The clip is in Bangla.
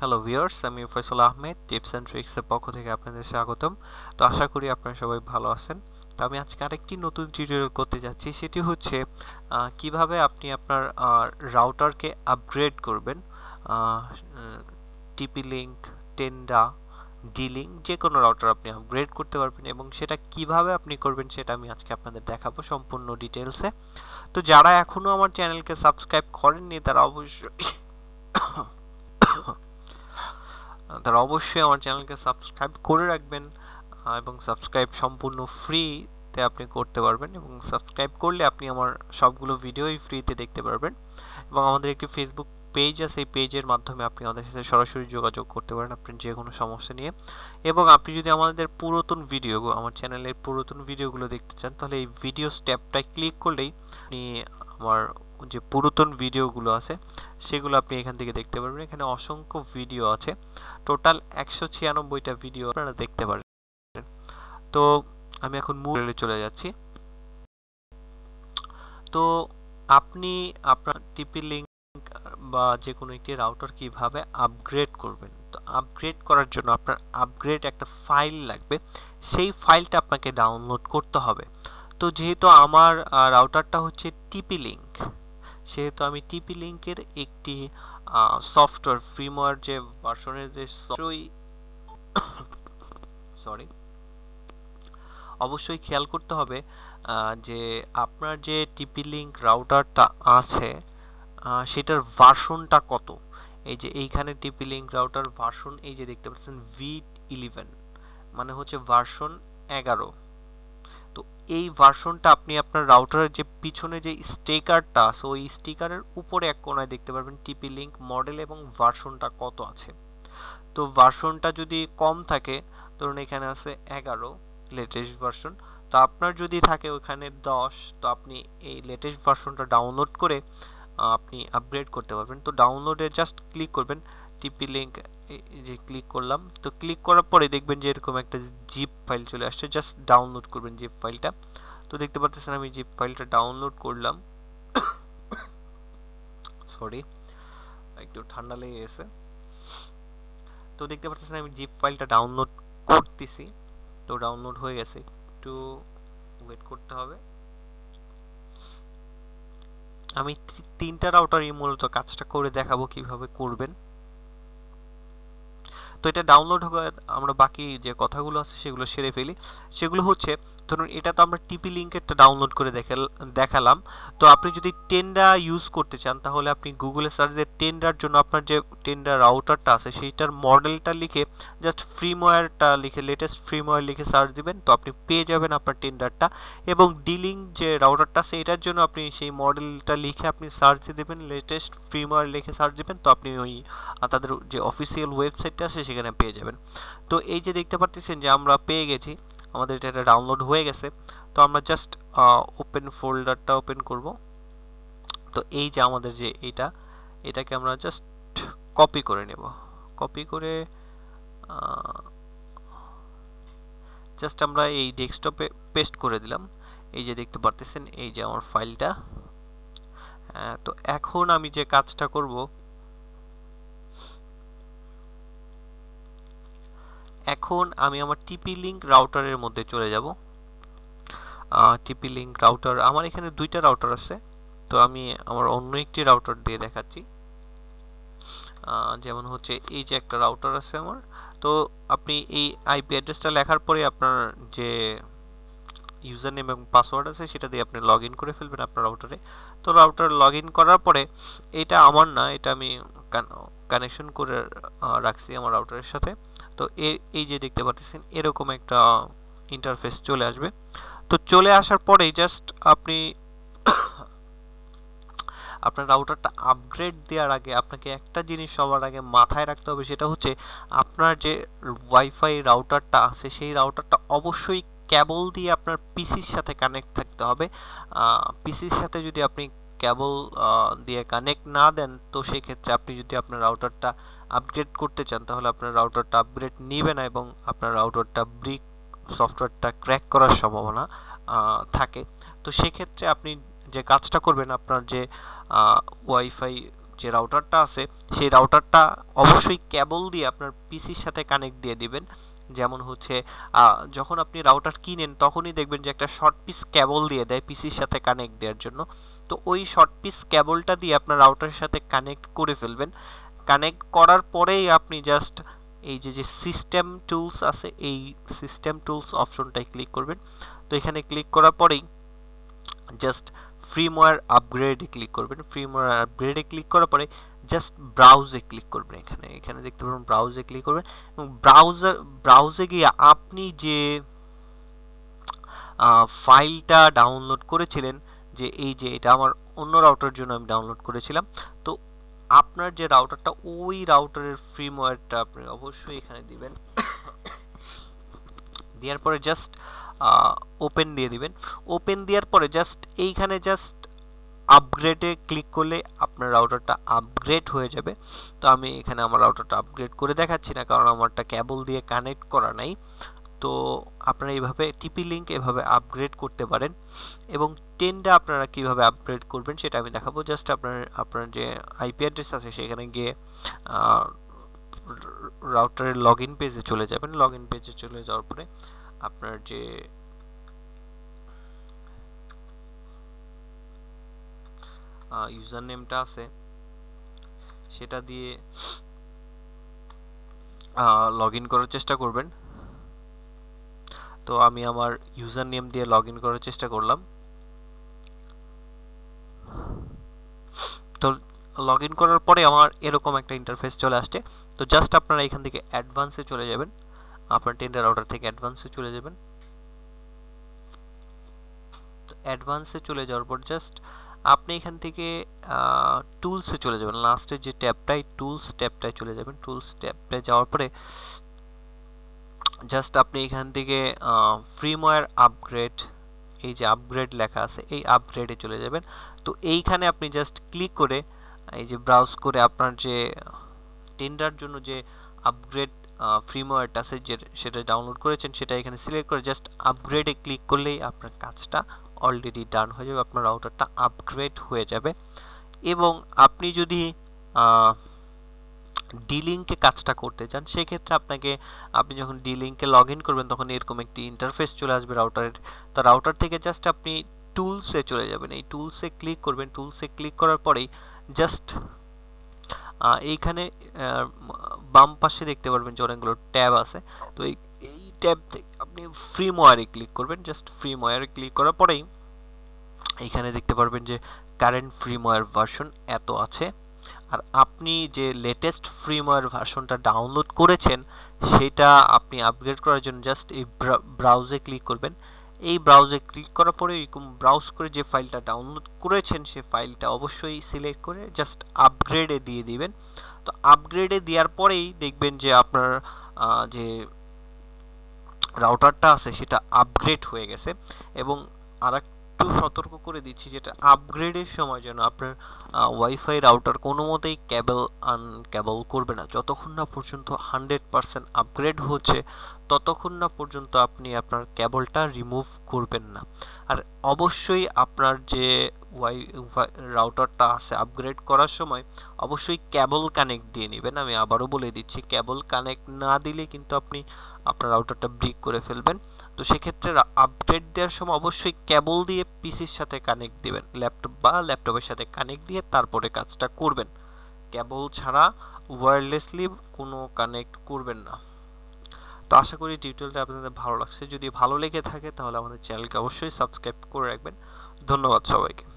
হ্যালো ভিউয়ার্স আমি ফয়সাল আহমেদ টিপস অ্যান্ড ট্রিক্সের পক্ষ থেকে আপনাদের স্বাগতম। তো আশা করি আপনারা সবাই ভালো আছেন। তো আমি আজকে আরেকটি নতুন টিউটোরিয়াল করতে যাচ্ছি, সেটি হচ্ছে কীভাবে আপনি আপনার রাউটারকে আপগ্রেড করবেন। টিপি লিঙ্ক টেন্ডা ডিলিং যে কোনো রাউটার আপনি আপগ্রেড করতে পারবেন এবং সেটা কীভাবে আপনি করবেন সেটা আমি আজকে আপনাদের দেখাবো সম্পূর্ণ ডিটেলসে তো যারা এখনও আমার চ্যানেলকে সাবস্ক্রাইব করেননি, তারা অবশ্যই তারা অবশ্যই আমার চ্যানেলকে সাবস্ক্রাইব করে রাখবেন এবং সাবস্ক্রাইব সম্পূর্ণ ফ্রিতে আপনি করতে পারবেন, এবং সাবস্ক্রাইব করলে আপনি আমার সবগুলো ভিডিওই ফ্রিতে দেখতে পারবেন, এবং আমাদের একটি ফেসবুক পেজ আছে, এই পেজের মাধ্যমে আপনি আমাদের সাথে সরাসরি যোগাযোগ করতে পারেন আপনার যে কোনো সমস্যা নিয়ে, এবং আপনি যদি আমাদের পুরাতন ভিডিও আমার চ্যানেলের পুরাতন ভিডিওগুলো দেখতে চান, তাহলে এই ভিডিও স্টেপটায় ক্লিক করলেই আপনি আমার যে পুরাতন ভিডিওগুলো আছে, সেগুলো আপনি এখান থেকে দেখতে পারবেন। এখানে অসংখ্য ভিডিও আছে। টোটাল একশো ছিয়ানব্বইটা ভিডিও আপনারা দেখতে পারেন। তো আমি এখন মূল চলে যাচ্ছি। তো আপনি আপনার টিপি লিঙ্ক বা যে কোনো একটি রাউটার কীভাবে আপগ্রেড করবেন? তো আপগ্রেড করার জন্য আপনার আপগ্রেড একটা ফাইল লাগবে। সেই ফাইলটা আপনাকে ডাউনলোড করতে হবে। তো যেহেতু আমার রাউটারটা হচ্ছে টিপি লিঙ্ক সেহেতু আমি টিপি লিঙ্কের একটি সফটওয়্যার ফ্রিমওয়্যার যে ভার্সনের যে সরি অবশ্যই খেয়াল করতে হবে যে আপনার যে টিপি লিঙ্ক রাউটারটা আছে সেটার ভার্সনটা কত? এই যে এইখানে টিপি লিঙ্ক রাউটার ভার্সন এই যে দেখতে পাচ্ছেন ভি ইলেভেন মানে হচ্ছে ভার্সন এগারো। তো এই ভার্সনটা আপনি আপনার রাউটারের যে পিছনে যে স্টিকারটা আছে ওই স্টিকারের উপরে এক কোনায় দেখতে পারবেন টিপি লিঙ্ক মডেল এবং ভার্সনটা কত আছে। তো ভার্সনটা যদি কম থাকে, ধরুন এখানে আছে এগারো লেটেস্ট ভার্সন তো আপনার যদি থাকে ওখানে দশ, তো আপনি এই লেটেস্ট ভার্সনটা ডাউনলোড করে আপনি আপগ্রেড করতে পারবেন। তো ডাউনলোডে জাস্ট ক্লিক করবেন টিপি লিঙ্ক যে ক্লিক করলাম, তো ক্লিক করার পরে দেখবেন যে এরকম একটা জিপ ফাইল চলে আসছে জাস্ট ডাউনলোড করবেন জিপ ফাইলটা তো দেখতে পাচ্ছেন আমি জিপ ফাইলটা ডাউনলোড করলাম। সরি একটু ঠান্ডা লেগে গেছে। তো দেখতে পাচ্ছেন আমি জিপ ফাইলটা ডাউনলোড করতেছি। তো ডাউনলোড হয়ে গেছে, একটু ওয়েট করতে হবে। আমি তিনটা রাউটারই মূলত কাজটা করে দেখাবো কীভাবে করবেন। তো এটা ডাউনলোড আমরা বাকি যে কথাগুলো আছে সেগুলো সেরে ফেলি। সেগুলো হচ্ছে ধরুন এটা তো আমরা টিপি লিঙ্কেরটা ডাউনলোড করে দেখালাম। তো আপনি যদি টেন্ডা ইউজ করতে চান, তাহলে আপনি গুগলে সার্চ দিয়ে টেন্ডার জন্য আপনার যে টেন্ডার রাউটারটা আছে, সেইটার মডেলটা লিখে জাস্ট ফ্রিমওয়্যারটা লিখে লেটেস্ট ফ্রিমওয়্যার লিখে সার্চ দিবেন। তো আপনি পেয়ে যাবেন আপনার টেন্ডারটা এবং ডিলিং যে রাউটারটা আছে, এটার জন্য আপনি সেই মডেলটা লিখে আপনি সার্চ দিয়ে দেবেন লেটেস্ট ফ্রিমওয়্যার লিখে সার্চ দিবেন। তো আপনি ওই তাদের যে অফিসিয়াল ওয়েবসাইটটা আছে, সেখানে পেয়ে যাবেন। তো এই যে দেখতে পাচ্ছেন যে আমরা পেয়ে গেছি। আমাদের এটা ডাউনলোড হয়ে গেছে। তো আমরা জাস্ট ওপেন ফোল্ডারটা ওপেন করব। তো এই যে আমাদের যে এটা, এটাকে আমরা জাস্ট কপি করে নেব। কপি করে জাস্ট আমরা এই ডেস্কটপে পেস্ট করে দিলাম। এই যে দেখতে পারতেছেন, এই যে আমার ফাইলটা তো এখন আমি যে কাজটা করব এখন আমি আমার টিপি লিঙ্ক রাউটারের মধ্যে চলে যাব। টিপি লিঙ্ক রাউটার আমার এখানে দুইটা রাউটার আছে। তো আমি আমার অন্য একটি রাউটার দিয়ে দেখাচ্ছি। যেমন হচ্ছে এই যে একটা রাউটার আছে আমার। তো আপনি এই আইপি অ্যাড্রেসটা লেখার পরে আপনার যে ইউজার নেম এবং পাসওয়ার্ড আছে, সেটা দিয়ে আপনি লগ করে ফেলবেন আপনার রাউটারে তো রাউটার লগ করার পরে এটা আমার না, এটা আমি কানেকশন করে রাখছি আমার রাউটারের সাথে। তো এই যে দেখতে পাচ্ছেন এরকম একটা ইন্টারফেস চলে আসবে। তো চলে আসার পরেই জাস্ট আপনি আপনার রাউটারটা আপগ্রেড দেওয়ার আগে আপনাকে একটা জিনিস সবার আগে মাথায় রাখতে হবে, সেটা হচ্ছে আপনার যে ওয়াইফাই রাউটারটা আছে, সেই রাউটারটা অবশ্যই কেবল দিয়ে আপনার পিসির সাথে কানেক্ট থাকতে হবে। পিসির সাথে যদি আপনি কেবল দিয়ে কানেক্ট না দেন, তো সেক্ষেত্রে আপনি যদি আপনার রাউটারটা আপগ্রেড করতে চান, তাহলে আপনার রাউটারটা আপগ্রেড নিবে না এবং আপনার রাউটারটা ব্রিক সফটওয়্যারটা ক্র্যাক করার সম্ভাবনা থাকে। তো সেক্ষেত্রে আপনি যে কাজটা করবেন, আপনার যে ওয়াইফাই যে রাউটারটা আছে, সেই রাউটারটা অবশ্যই কেবল দিয়ে আপনার পিসির সাথে কানেক্ট দিয়ে দিবেন। যেমন হচ্ছে যখন আপনি রাউটার কিনেন, তখনই দেখবেন যে একটা শর্ট পিস কেবল দিয়ে দেয় পিসির সাথে কানেক্ট দেওয়ার জন্য। তো ওই শর্ট পিস কেবলটা দিয়ে আপনার রাউটারের সাথে কানেক্ট করে ফেলবেন। কানেক্ট করার পরেই আপনি জাস্ট এই যে যে সিস্টেম টুলস আছে, এই সিস্টেম টুলস অপশনটায় ক্লিক করবেন। তো এখানে ক্লিক করার পরেই জাস্ট ফ্রিমওয়্যার আপগ্রেডে ক্লিক করবেন। ফ্রিমওয়্যার আপগ্রেডে ক্লিক করার পরে জাস্ট ব্রাউজে ক্লিক করবেন এখানে। এখানে দেখতে পাবেন ব্রাউজে ক্লিক করবেন। এবং ব্রাউজার ব্রাউজে গিয়ে আপনি যে ফাইলটা ডাউনলোড করেছিলেন, যে এই যে এটা আমার অন্য রাউটার জন্য আমি ডাউনলোড করেছিলাম, তো আপনার যে রাউটারটা ওই রাউটারের ফ্রিমওয়্যারটা আপনি অবশ্যই এখানে দিবেন। দেওয়ার পরে জাস্ট ওপেন দিয়ে দিবেন। ওপেন দেওয়ার পরে জাস্ট এইখানে জাস্ট আপগ্রেডে ক্লিক করলে আপনার রাউটারটা আপগ্রেড হয়ে যাবে। তো আমি এখানে আমার রাউটারটা আপগ্রেড করে দেখাচ্ছি না, কারণ আমারটা কেবল দিয়ে কানেক্ট করা নাই। তো আপনারা এইভাবে টিপি লিঙ্ক এভাবে আপগ্রেড করতে পারেন এবং টেনটা আপনারা কীভাবে আপগ্রেড করবেন সেটা আমি দেখাবো। জাস্ট আপনার আপনার যে আইপি অ্যাড্রেস আছে সেখানে গিয়ে রাউটারের লগ ইন পেজে চলে যাবেন। লগ ইন পেজে চলে যাওয়ার পরে আপনার যে ইউজার নেমটা আছে, সেটা দিয়ে লগ ইন করার চেষ্টা করবেন। তো আমি আমার ইউজার নেম দিয়ে লগ করার চেষ্টা করলাম। তো লগ করার পরে আমার এরকম একটা ইন্টারফেস চলে আসছে। তো জাস্ট আপনারা এখান থেকে অ্যাডভান্সে চলে যাবেন। আপনার টেন্ডার অর্ডার থেকে অ্যাডভান্সে চলে যাবেন। অ্যাডভান্সে চলে যাওয়ার পর জাস্ট আপনি এখান থেকে টুলসে চলে যাবেন। লাস্টের যে ট্যাবটাই টুলস ট্যাবটায় চলে যাবেন। টুলস ট্যাবটায় যাওয়ার পরে জাস্ট আপনি এখান থেকে ফ্রিমওয়্যার আপগ্রেড এই যে আপগ্রেড লেখা আছে, এই আপগ্রেডে চলে যাবেন। তো এইখানে আপনি জাস্ট ক্লিক করে, এই যে ব্রাউজ করে আপনার যে টেন্ডার জন্য যে আপগ্রেড ফ্রিমওয়্যারটা আছে যে, সেটা ডাউনলোড করেছেন, সেটা এখানে সিলেক্ট করে জাস্ট আপগ্রেডে ক্লিক করলেই আপনার কাজটা অলরেডি ডান হয়ে যাবে, আপনার রাউটারটা আপগ্রেড হয়ে যাবে। এবং আপনি যদি ডি লিঙ্কে কাজটা করতে চান, সেক্ষেত্রে আপনাকে, আপনি যখন ডি লিঙ্কে লগ ইন করবেন, তখন এরকম একটি ইন্টারফেস চলে আসবে রাউটারের তো রাউটার থেকে জাস্ট আপনি টুলসে চলে যাবেন। এই টুলসে ক্লিক করবেন। টুলসে ক্লিক করার পরেই জাস্ট এইখানে বাম পাশে দেখতে পারবেন যে অনেকগুলো ট্যাব আছে। তো এই এই ট্যাব আপনি ফ্রি ময়ারে ক্লিক করবেন। জাস্ট ফ্রি ময়ারে ক্লিক করার পরেই এইখানে দেখতে পারবেন যে কারেন্ট ফ্রি ময়ার ভার্সন এত আছে। আর আপনি যে লেটেস্ট ফ্রিমওয়্যার ভার্সনটা ডাউনলোড করেছেন, সেটা আপনি আপগ্রেড করার জন্য জাস্ট এই ব্রাউজে ক্লিক করবেন। এই ব্রাউজে ক্লিক করার পরে এরকম ব্রাউজ করে যে ফাইলটা ডাউনলোড করেছেন, সে ফাইলটা অবশ্যই সিলেক্ট করে জাস্ট আপগ্রেডে দিয়ে দিবেন। তো আপগ্রেডে দেওয়ার পরেই দেখবেন যে আপনার যে রাউটারটা আছে, সেটা আপগ্রেড হয়ে গেছে। এবং আর একটু সতর্ক করে দিচ্ছি যেটা আপগ্রেডের সময় যেন আপনার ওয়াইফাই রাউটার কোনো মতেই ক্যাবেল আনক্যাবল করবে না। যতক্ষণ না পর্যন্ত হান্ড্রেড পারসেন্ট আপগ্রেড হচ্ছে, ততক্ষণ না পর্যন্ত আপনি আপনার ক্যাবলটা রিমুভ করবেন না। আর অবশ্যই আপনার যে ওয়াই রাউটারটা আছে আপগ্রেড করার সময় অবশ্যই ক্যাবল কানেক্ট দিয়ে নেবেন। আমি আবারও বলে দিচ্ছি ক্যাবল কানেক্ট না দিলে কিন্তু আপনি আপনার রাউটারটা ব্রিক করে ফেলবেন। তো সেক্ষেত্রে আপডেট দেওয়ার সময় অবশ্যই কেবল দিয়ে পিসির সাথে কানেক্ট দিবেন ল্যাপটপ বা ল্যাপটপের সাথে কানেক্ট দিয়ে তারপরে কাজটা করবেন। কেবল ছাড়া ওয়্যারলেসলি কোনো কানেক্ট করবেন না। তো আশা করি টিউটোরিয়ালটা আপনাদের ভালো লাগছে। যদি ভালো লেগে থাকে তাহলে আমাদের চ্যানেলকে অবশ্যই সাবস্ক্রাইব করে রাখবেন। ধন্যবাদ সবাইকে।